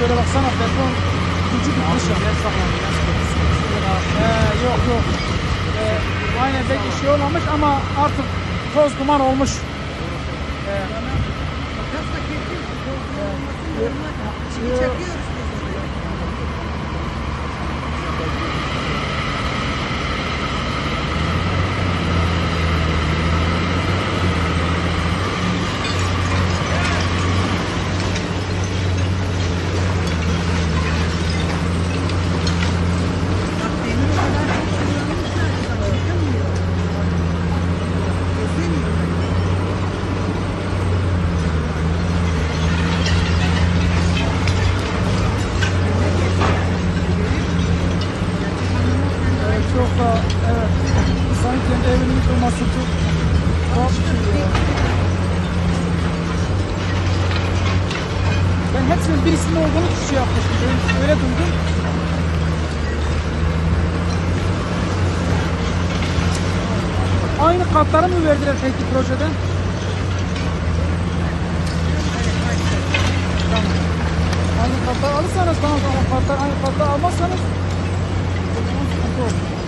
böyle baksana beton ucu bitmiş ya. Ee, yok yok. Ee, aynen belki şey olmamış ama artık toz duman olmuş. Ee, Makasla da evet. Sanki kendi evinin yıkılması çok tuhaf bir şey. Ben hepsinin birisinin olduğunu şey yapmıştım. Öyle, öyle duydum. Aynı katları mı verdiler peki projede? Tamam. Aynı katları alırsanız tamam ama katlar aynı katlar almazsanız o zaman sıkıntı olur.